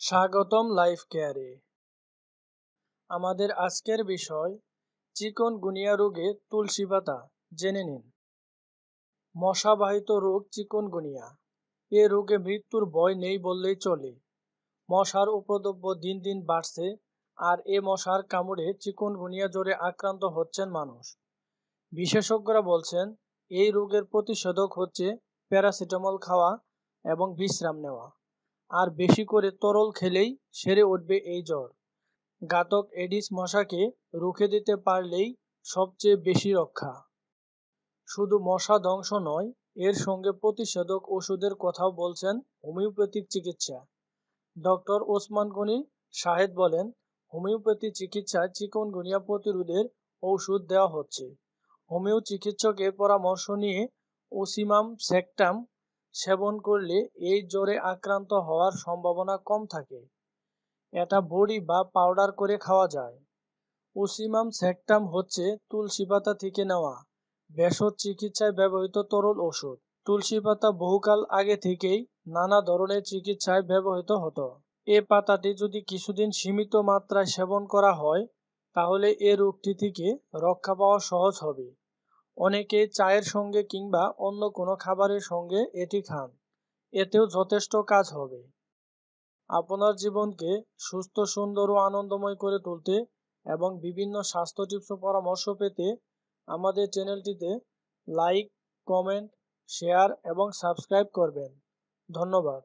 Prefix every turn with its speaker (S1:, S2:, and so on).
S1: স্বাগতম লাইফ কেয়ারে। আমাদের আজকের বিষয়, চিকন গুনিয়া রোগে তুলসী পাতা, জেনে নিন। মশাবাহিত রোগ চিকন গুনিয়া। এ রোগে মৃত্যুর ভয় নেই বললেই চলে। মশার উপদ্রব্য দিন দিন বাড়ছে আর এ মশার কামড়ে চিকন গুনিয়া জ্বরে আক্রান্ত হচ্ছেন মানুষ। বিশেষজ্ঞরা বলছেন, এই রোগের প্রতিষেধক হচ্ছে প্যারাসিটামল খাওয়া এবং বিশ্রাম নেওয়া। আর বেশি করে তরল খেলেই সেরে উঠবে এই জ্বর। ঘাতক এডিস মশাকে রুখে দিতে পারলেই সবচেয়ে বেশি রক্ষা। শুধু মশা ধ্বংস নয়, এর সঙ্গে প্রতিষেধক ওষুধের কথাও বলছেন হোমিওপ্যাথিক চিকিৎসা। ডক্টর ওসমান গনি শাহেদ বলেন, হোমিওপ্যাথি চিকিৎসায় চিকনগুনিয়া প্রতিরোধের ঔষধ দেওয়া হচ্ছে। হোমিও চিকিৎসকের পরামর্শ নিয়ে ওসিমাম সেকটাম সেবন করলে এই জ্বরে আক্রান্ত হওয়ার সম্ভাবনা কম থাকে। এটা বড়ি বা পাউডার করে খাওয়া যায়। ওসিমাম সেকটাম হচ্ছে তুলসী পাতা থেকে নেওয়া ভেষজ চিকিৎসায় ব্যবহৃত তরল ওষুধ। তুলসী পাতা বহুকাল আগে থেকেই নানা ধরনের চিকিৎসায় ব্যবহৃত হতো। এ পাতাটি যদি কিছুদিন সীমিত মাত্রায় সেবন করা হয়, তাহলে এ রোগটি থেকে রক্ষা পাওয়া সহজ হবে। অনেকে চায়ের সঙ্গে কিংবা অন্য কোনো খাবারের সঙ্গে এটি খান। এতেও যথেষ্ট কাজ হবে। আপনার জীবনকে সুস্থ, সুন্দর ও আনন্দময় করে তুলতে এবং বিভিন্ন স্বাস্থ্য টিপস পরামর্শ পেতে আমাদের চ্যানেলটিতে লাইক, কমেন্ট, শেয়ার এবং সাবস্ক্রাইব করবেন। ধন্যবাদ।